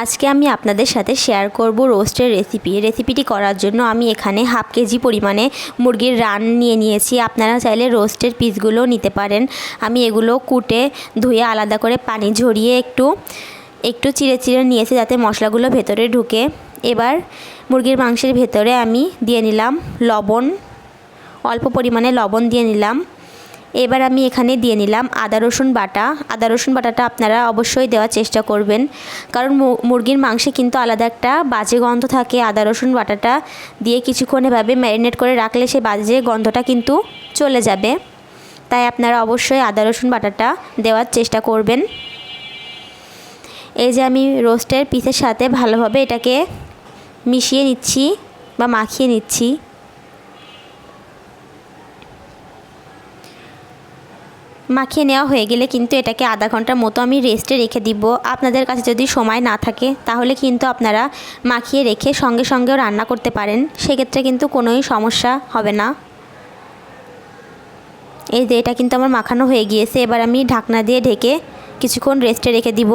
আজকে আমি আপনাদের সাথে শেয়ার করব রোস্টের রেসিপি রেসিপিটি করার জন্য আমি এখানে হাফ কেজি পরিমাণে মুরগির রান নিয়ে নিয়েছি। আপনারা চাইলে রোস্টের পিসগুলো নিতে পারেন। আমি এগুলো কুটে, ধুয়ে আলাদা করে পানি ঝরিয়ে একটু একটু চিড়ে চিড়ে নিয়েছি যাতে মশলাগুলো ভেতরে ঢুকে। এবার মুরগির মাংসের ভেতরে আমি দিয়ে নিলাম লবণ। অল্প পরিমাণে লবণ দিয়ে নিলাম। এবার আমি এখানে দিয়ে নিলাম আদা, রসুন বাটা। আদা, রসুন বাটাটা আপনারা অবশ্যই দেওয়ার চেষ্টা করবেন। কারণ মুরগির মাংসে কিন্তু আলাদা একটা বাজে গন্ধ থাকে। আদা, রসুন বাটাটা দিয়ে কিছুক্ষণ এভাবে ম্যারিনেট করে রাখলে সেই বাজে গন্ধটা কিন্তু চলে যাবে। তাই আপনারা অবশ্যই আদা, রসুন বাটাটা দেওয়ার চেষ্টা করবেন। এই যে আমি রোস্টের পিসের সাথে ভালোভাবে এটাকে মিশিয়ে নিচ্ছি বা মাখিয়ে নিচ্ছি। মাখিয়ে নেওয়া হয়ে গেলে কিন্তু এটাকে আধা ঘণ্টার মতো আমি রেস্টে রেখে দিব। আপনাদের কাছে যদি সময় না থাকে, তাহলে কিন্তু আপনারা মাখিয়ে রেখে সঙ্গে সঙ্গেও রান্না করতে পারেন। সেক্ষেত্রে কিন্তু কোনোই সমস্যা হবে না। এই যে এটা কিন্তু আমার মাখানো হয়ে গিয়েছে। এবার আমি ঢাকনা দিয়ে ঢেকে কিছুক্ষণ রেস্টে রেখে দিব।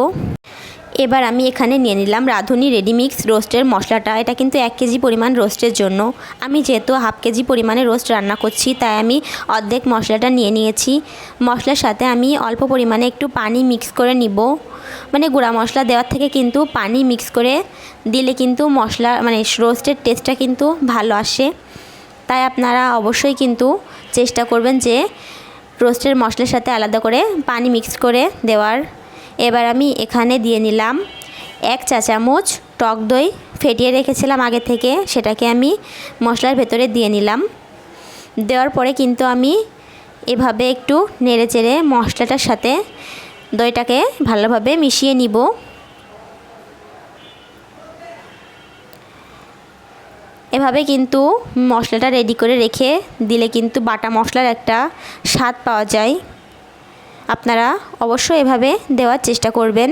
এবার আমি এখানে নিয়ে নিলাম রাঁধুনি রেডিমিক্স রোস্টের মশলাটা। এটা কিন্তু এক কেজি পরিমাণ রোস্টের জন্য। আমি যেহেতু হাফ কেজি পরিমাণে রোস্ট রান্না করছি, তাই আমি অর্ধেক মশলাটা নিয়ে নিয়েছি। মশলার সাথে আমি অল্প পরিমাণে একটু পানি মিক্স করে নিব। মানে গুঁড়া মশলা দেওয়ার থেকে কিন্তু পানি মিক্স করে দিলে কিন্তু মশলা মানে রোস্টের টেস্টটা কিন্তু ভালো আসে। তাই আপনারা অবশ্যই কিন্তু চেষ্টা করবেন যে রোস্টের মশলার সাথে আলাদা করে পানি মিক্স করে দেওয়ার। এবার আমি এখানে দিয়ে নিলাম এক চা চামচ টক দই ফেটিয়ে রেখেছিলাম আগে থেকে, সেটাকে আমি মশলার ভেতরে দিয়ে নিলাম। দেওয়ার পরে কিন্তু আমি এভাবে একটু নেড়ে চেড়ে মশলাটার সাথে দইটাকে ভালোভাবে মিশিয়ে নিব। এভাবে কিন্তু মশলাটা রেডি করে রেখে দিলে কিন্তু বাটা মশলার একটা স্বাদ পাওয়া যায়। আপনারা অবশ্যই এভাবে দেওয়ার চেষ্টা করবেন।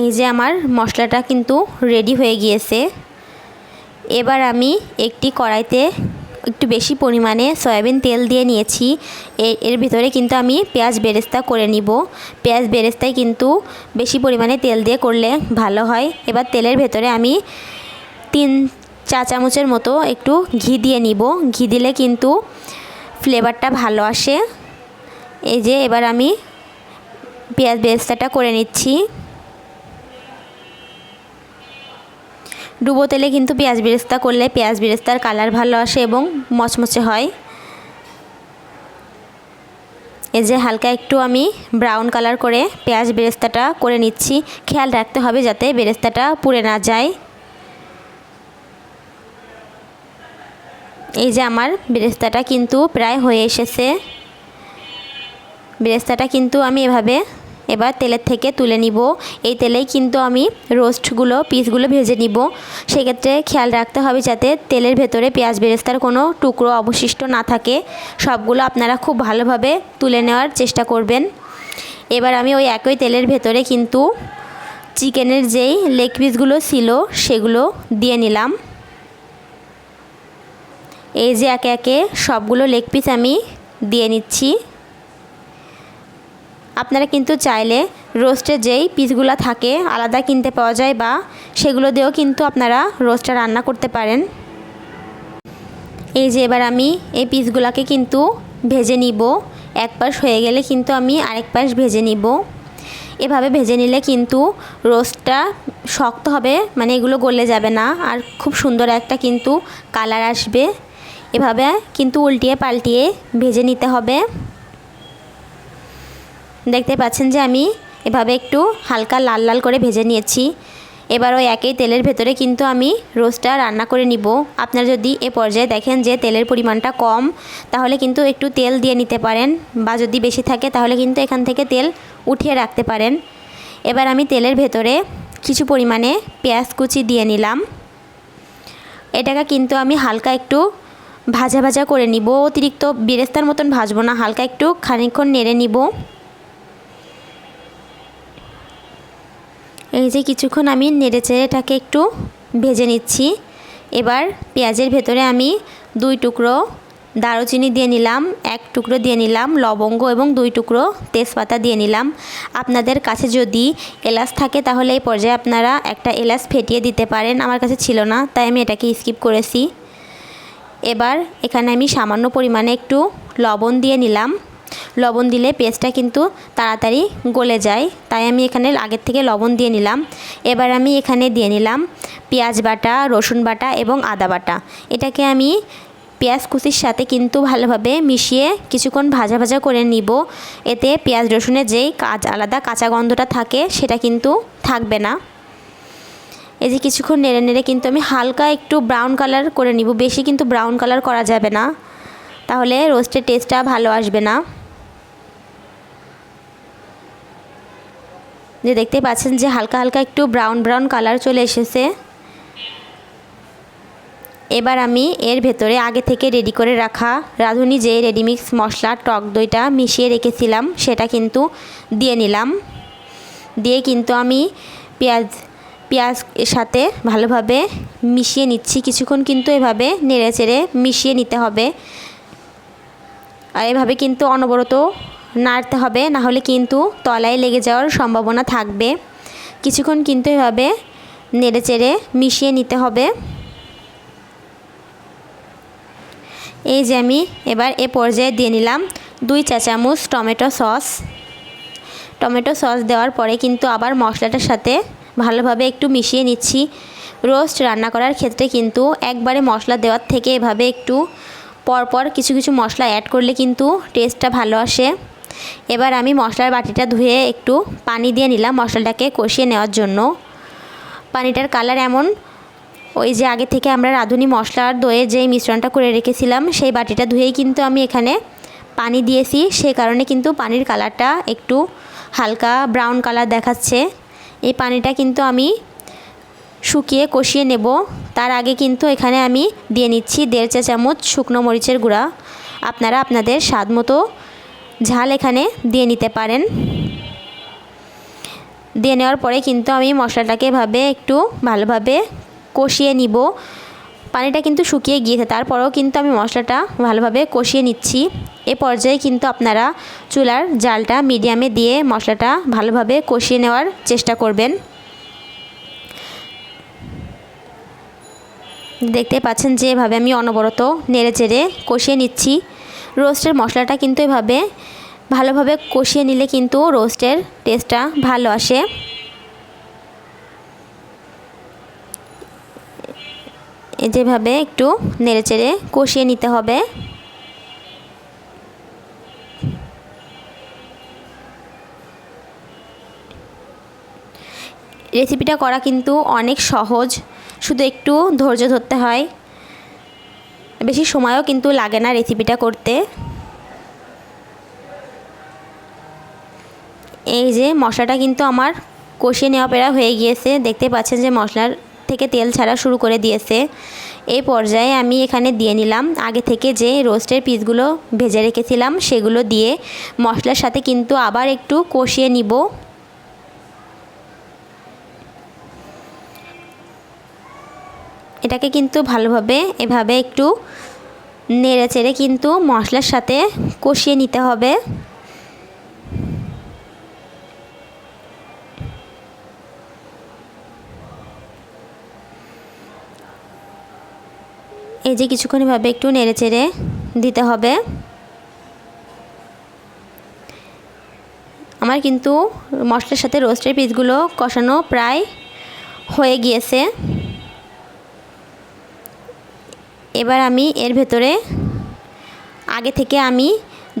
এই যে আমার মশলাটা কিন্তু রেডি হয়ে গিয়েছে। এবার আমি একটি কড়াইতে একটু বেশি পরিমাণে সয়াবিন তেল দিয়ে নিয়েছি। এর ভিতরে কিন্তু আমি পেঁয়াজ বেরেস্তা করে নিব। পেঁয়াজ বেরেস্তায় কিন্তু বেশি পরিমাণে তেল দিয়ে করলে ভালো হয়। এবার তেলের ভেতরে আমি তিন চা চামচের মতো একটু ঘি দিয়ে নিব। ঘি দিলে কিন্তু ফ্লেভারটা ভালো আসে। এই যে এবার আমি পেঁয়াজ বেরেস্তাটা করে নিচ্ছি। ডুবো তেলে কিন্তু পেঁয়াজ বেরেস্তা করলে পেঁয়াজ বেরেস্তার কালার ভালো আসে এবং মচমচে হয়। এই যে হালকা একটু আমি ব্রাউন কালার করে পেঁয়াজ বেরেস্তাটা করে নিচ্ছি। খেয়াল রাখতে হবে যাতে বেরেস্তাটা পুড়ে না যায়। এই যে আমার বেরেস্তাটা কিন্তু প্রায় হয়ে এসেছে। বেরেস্তাটা কিন্তু আমি এভাবে এবার তেলের থেকে তুলে নিব। এই তেলেই কিন্তু আমি রোস্টগুলো, পিসগুলো ভেজে নিব। সেক্ষেত্রে খেয়াল রাখতে হবে যাতে তেলের ভেতরে পেঁয়াজ বেরেস্তার কোনো টুকরো অবশিষ্ট না থাকে। সবগুলো আপনারা খুব ভালোভাবে তুলে নেওয়ার চেষ্টা করবেন। এবার আমি ওই একই তেলের ভেতরে কিন্তু চিকেনের যেই লেগ পিসগুলো ছিল, সেগুলো দিয়ে নিলাম। এই যে একে একে সবগুলো লেগ পিস আমি দিয়ে নিচ্ছি। আপনারা কিন্তু চাইলে রোস্টে যেই পিসগুলো থাকে, আলাদা কিনতে পাওয়া যায় বা সেগুলো দিয়েও কিন্তু আপনারা রোস্টটা রান্না করতে পারেন। এই যে এবার আমি এই পিসগুলোকে কিন্তু ভেজে নিব। এক পাশ হয়ে গেলে কিন্তু আমি আরেক পাশ ভেজে নিব। এভাবে ভেজে নিলে কিন্তু রোস্টটা শক্ত হবে মানে এগুলো গলে যাবে না। আর খুব সুন্দর একটা কিন্তু কালার আসবে। এভাবে কিন্তু উল্টিয়ে পাল্টিয়ে ভেজে নিতে হবে। দেখতে পাচ্ছেন যে আমি এভাবে একটু হালকা লাল লাল করে ভেজে নিয়েছি। এবার ওই একই তেলের ভেতরে কিন্তু আমি রোস্টটা রান্না করে নিব। আপনারা যদি এ পর্যায়ে দেখেন যে তেলের পরিমাণটা কম, তাহলে কিন্তু একটু তেল দিয়ে নিতে পারেন বা যদি বেশি থাকে, তাহলে কিন্তু এখান থেকে তেল উঠিয়ে রাখতে পারেন। এবার আমি তেলের ভেতরে কিছু পরিমাণে পেঁয়াজ কুচি দিয়ে নিলাম। এটাকে কিন্তু আমি হালকা একটু ভাজা ভাজা করে নিব। অতিরিক্ত বেরেস্তার মতন ভাজবো না, হালকা একটু খানিকক্ষণ নেড়ে নিব। এই যে কিছুক্ষণ আমি নেড়ে চেড়ে এটাকে একটু ভেজে নিচ্ছি। এবার পেঁয়াজের ভেতরে আমি দুই টুকরো দারুচিনি দিয়ে নিলাম, এক টুকরো দিয়ে নিলাম লবঙ্গ এবং দুই টুকরো তেজপাতা দিয়ে নিলাম। আপনাদের কাছে যদি এলাচ থাকে তাহলে এই পর্যায়ে আপনারা একটা এলাচ ফেটিয়ে দিতে পারেন, আমার কাছে ছিল না, তাই আমি এটাকে স্কিপ করেছি। এবার এখানে আমি সামান্য পরিমাণে একটু লবণ দিয়ে নিলাম। লবণ দিলে পেস্টটা কিন্তু তাড়াতাড়ি গলে যায়। তাই আমি এখানে আগের থেকে লবণ দিয়ে নিলাম। এবার আমি এখানে দিয়ে নিলাম পেঁয়াজ বাটা, রসুন বাটা এবং আদা বাটা। এটাকে আমি পেঁয়াজ কুচির সাথে কিন্তু ভালোভাবে মিশিয়ে কিছুক্ষণ ভাজা ভাজা করে নিব। এতে পেঁয়াজ রসুনের যেই কাজ, আলাদা কাঁচা গন্ধটা থাকে সেটা কিন্তু থাকবে না। এই যে কিছুক্ষণ নেড়ে নেড়ে কিন্তু আমি হালকা একটু ব্রাউন কালার করে নিব। বেশি কিন্তু ব্রাউন কালার করা যাবে না। তাহলে রোস্টের টেস্টটা ভালো আসবে না। যে দেখতে পাচ্ছেন যে হালকা হালকা একটু ব্রাউন ব্রাউন কালার চলে এসেছে। এবার আমি এর ভেতরে আগে থেকে রেডি করে রাখা রাঁধুনি যে রেডিমিক্স মশলা, টক দইটা মিশিয়ে রেখেছিলাম, সেটা কিন্তু দিয়ে নিলাম। দিয়ে কিন্তু আমি পেঁয়াজ পেঁয়াজ এর সাথে ভালোভাবে মিশিয়ে নিচ্ছি। কিছুক্ষণ কিন্তু এভাবে নেড়ে চেড়ে মিশিয়ে নিতে হবে। আর এভাবে কিন্তু অনবরত নাড়তে হবে, না হলে কিন্তু তলায় লেগে যাওয়ার সম্ভাবনা থাকবে। কিছুক্ষণ কিন্তু এভাবে নেড়ে চেড়ে মিশিয়ে নিতে হবে। এই যে আমি এবার এ পর্যায়ে দিয়ে নিলাম দুই চা চামচ টমেটো সস। টমেটো সস দেওয়ার পরে কিন্তু আবার মশলাটার সাথে ভালোভাবে একটু মিশিয়ে নিচ্ছি। রোস্ট রান্না করার ক্ষেত্রে কিন্তু একবারে মশলা দেওয়ার থেকে এভাবে একটু পরপর কিছু কিছু মশলা অ্যাড করলে কিন্তু টেস্টটা ভালো আসে। এবার আমি মশলার বাটিটা ধুয়ে একটু পানি দিয়ে নিলাম মশলাটাকে কষিয়ে নেওয়ার জন্য। পানিটার কালার এমন। ওই যে আগে থেকে আমরা রাঁধুনি মশলার দইয়ে যেই মিশ্রণটা করে রেখেছিলাম, সেই বাটিটা ধুয়েই কিন্তু আমি এখানে পানি দিয়েছি। সে কারণে কিন্তু পানির কালারটা একটু হালকা ব্রাউন কালার দেখাচ্ছে। এই পানিটা কিন্তু আমি শুকিয়ে কষিয়ে নেব। তার আগে কিন্তু এখানে আমি দিয়ে নিচ্ছি দেড় চা চামচ শুকনো মরিচের গুঁড়া। আপনারা আপনাদের স্বাদ মতো ঝাল এখানে দিয়ে নিতে পারেন। দিয়ে নেওয়ার পরে কিন্তু আমি মশলাটাকে ভাবে একটু ভালোভাবে কষিয়ে নিব। পানিটা কিন্তু শুকিয়ে গিয়েছে, তারপরেও কিন্তু আমি মশলাটা ভালোভাবে কষিয়ে নিচ্ছি। এ পর্যায়ে কিন্তু আপনারা চুলার জালটা মিডিয়ামে দিয়ে মশলাটা ভালোভাবে কষিয়ে নেওয়ার চেষ্টা করবেন। দেখতে পাচ্ছেন যে এভাবে আমি অনবরত নেড়ে চেড়ে কষিয়ে নিচ্ছি। রোস্টের মশলাটা কিন্তু এভাবে ভালোভাবে কষিয়ে নিলে কিন্তু রোস্টের টেস্টটা ভালো আসে। যেভাবে একটু নেড়েচেড়ে কষিয়ে নিতে হবে। রেসিপিটা করা কিন্তু অনেক সহজ, শুধু একটু ধৈর্য ধরতে হয়। বেশি সময়ও কিন্তু লাগে না রেসিপিটা করতে। এই যে মশলাটা কিন্তু আমার কষিয়ে নেওয়া পেরা হয়ে গিয়েছে, দেখতে পাচ্ছেন যে মশলার থেকে তেল ছাড়া শুরু করে দিয়েছে। এই পর্যায়ে আমি এখানে দিয়ে নিলাম। আগে থেকে যে রোস্টের পিসগুলো ভেজে রেখেছিলাম, সেগুলো দিয়ে মশলার সাথে কিন্তু আবার একটু কষিয়ে নিব। এটাকে কিন্তু ভালোভাবে, এভাবে একটু নেড়ে চেড়ে কিন্তু মশলার সাথে কষিয়ে নিতে হবে। এই যে কিছুক্ষণ ভাবে একটু নেড়ে চেড়ে দিতে হবে। আমার কিন্তু মশলার সাথে রোস্টের পিসগুলো কষানো প্রায় হয়ে গিয়েছে। এবার আমি এর ভেতরে আগে থেকে আমি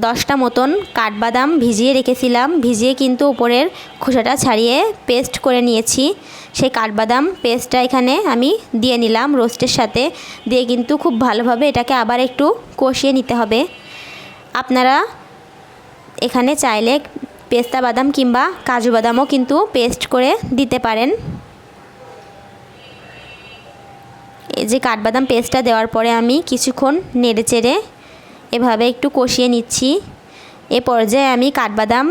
দশটা মতন কাঠবাদাম ভিজিয়ে রেখেছিলাম। ভিজিয়ে কিন্তু উপরের খোসাটা ছাড়িয়ে পেস্ট করে নিয়েছি। সেই কাঠবাদাম পেস্টটা এখানে আমি দিয়ে নিলাম রোস্টের সাথে। দিয়ে কিন্তু খুব ভালোভাবে এটাকে আবার একটু কষিয়ে নিতে হবে। আপনারা এখানে চাইলে পেস্তা বাদাম কিংবা কাজু বাদামও কিন্তু পেস্ট করে দিতে পারেন। এই যে কাঠবাদাম পেস্টটা দেওয়ার পরে আমি কিছুক্ষণ নেড়ে চেড়ে এভাবে একটু কষিয়ে নিচ্ছি। এ পর্যায়ে আমি কাঠবাদাম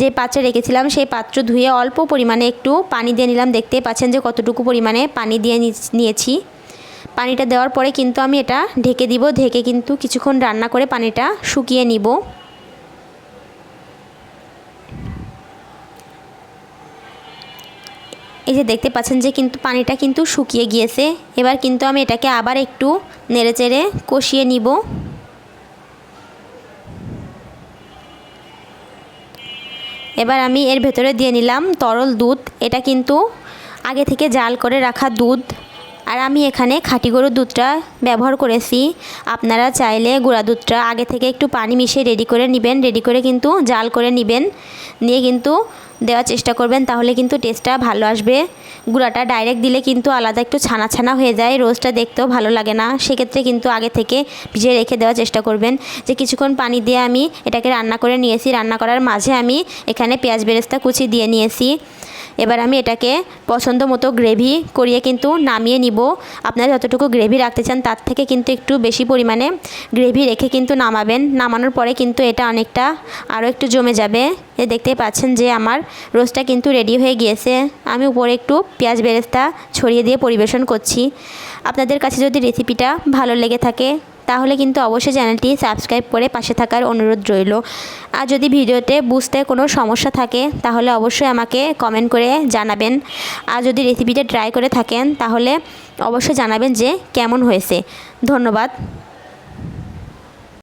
যে পাত্রে রেখেছিলাম, সেই পাত্র ধুয়ে অল্প পরিমাণে একটু পানি দিয়ে নিলাম। দেখতে পাচ্ছেন যে কতটুকু পরিমাণে পানি দিয়ে নিয়েছি। পানিটা দেওয়ার পরে কিন্তু আমি এটা ঢেকে দিব। ঢেকে কিন্তু কিছুক্ষণ রান্না করে পানিটা শুকিয়ে নিব। এই যে দেখতে পাচ্ছেন যে কিন্তু পানিটা কিন্তু শুকিয়ে গিয়েছে। এবার কিন্তু আমি এটাকে আবার একটু নেড়েচেড়ে কষিয়ে নিব। এবার আমি এর ভেতরে দিয়ে নিলাম তরল দুধ। এটা কিন্তু আগে থেকে জাল করে রাখা দুধ। আর আমি এখানে খাঁটি গরুর দুধটা ব্যবহার করেছি। আপনারা চাইলে গুঁড়া দুধটা আগে থেকে একটু পানি মিশিয়ে রেডি করে নেবেন। রেডি করে কিন্তু জাল করে নেবেন। নিয়ে কিন্তু দেওয়ার চেষ্টা করবেন, তাহলে কিন্তু টেস্টটা ভালো আসবে। গুঁড়াটা ডাইরেক্ট দিলে কিন্তু আলাদা একটু ছানা ছানা হয়ে যায় রোজটা দেখতেও ভালো লাগে না। সেক্ষেত্রে কিন্তু আগে থেকে ভিজে রেখে দেওয়ার চেষ্টা করবেন। যে কিছুক্ষণ পানি দিয়ে আমি এটাকে রান্না করে নিয়েছি, রান্না করার মাঝে আমি এখানে পেঁয়াজ বেরেস্তা কুচি দিয়ে নিয়েছি। এবার আমি এটাকে পছন্দ মতো গ্রেভি করিয়ে কিন্তু নামিয়ে নিব। আপনারা যতটুকু গ্রেভি রাখতে চান, তার থেকে কিন্তু একটু বেশি পরিমাণে গ্রেভি রেখে কিন্তু নামাবেন। নামানোর পরে কিন্তু এটা অনেকটা আরও একটু জমে যাবে। এ দেখতেই পাচ্ছেন যে আমার রোস্টটা কিন্তু রেডি হয়ে গিয়েছে। আমি উপরে একটু পেঁয়াজ বেরেস্তা ছড়িয়ে দিয়ে পরিবেশন করছি। আপনাদের কাছে যদি রেসিপিটা ভালো লেগে থাকে তাহলে কিন্তু অবশ্যই চ্যানেলটি সাবস্ক্রাইব করে পাশে থাকার অনুরোধ রইল। আর যদি ভিডিওতে বুঝতে কোনো সমস্যা থাকে, তাহলে অবশ্যই আমাকে কমেন্ট করে জানাবেন। আর যদি রেসিপিটা ট্রাই করে থাকেন, তাহলে অবশ্যই জানাবেন যে কেমন হয়েছে। ধন্যবাদ।